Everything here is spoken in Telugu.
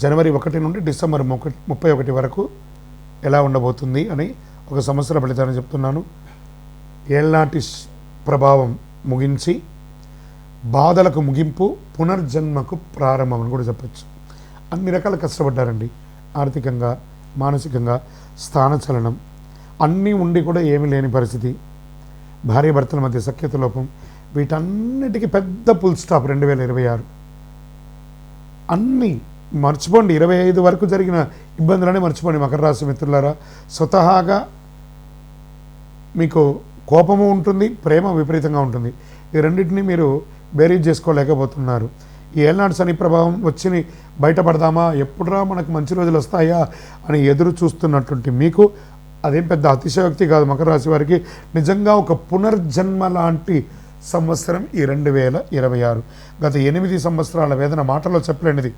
జనవరి ఒకటి నుండి డిసెంబర్ ముప్పై ముప్పై ఒకటి వరకు ఎలా ఉండబోతుంది అని ఒక సంవత్సర ఫలితాన్ని చెప్తున్నాను. ఏళ్నాటి ప్రభావం ముగించి బాధలకు ముగింపు పునర్జన్మకు ప్రారంభం అని కూడా చెప్పచ్చు. అన్ని రకాల కష్టపడ్డారండి. ఆర్థికంగా మానసికంగా స్థానచలనం అన్నీ ఉండి కూడా ఏమీ లేని పరిస్థితి. భార్య భర్తల మధ్య సఖ్యత లోపం వీటన్నిటికీ పెద్ద పుల్ స్టాప్ రెండు వేల ఇరవై ఆరు. అన్నీ మర్చిపోండి. ఇరవై ఐదు వరకు జరిగిన ఇబ్బందులనే మర్చిపోండి మకర రాశి మిత్రులారా. స్వతహాగా మీకు కోపము ఉంటుంది ప్రేమ విపరీతంగా ఉంటుంది. ఈ రెండింటిని మీరు బేరీజ్ చేసుకోలేకపోతున్నారు. ఈ ఏళ్ళనాడు శని ప్రభావం వచ్చి బయటపడదామా ఎప్పుడురా మనకు మంచి రోజులు వస్తాయా అని ఎదురు చూస్తున్నటువంటి మీకు అదేం పెద్ద అతిశయోక్తి కాదు మకర రాశి వారికి. నిజంగా ఒక పునర్జన్మ లాంటి సంవత్సరం ఈ రెండు వేల ఇరవై ఆరు. గత ఎనిమిది సంవత్సరాల వేదన మాటలో చెప్పలేనిది.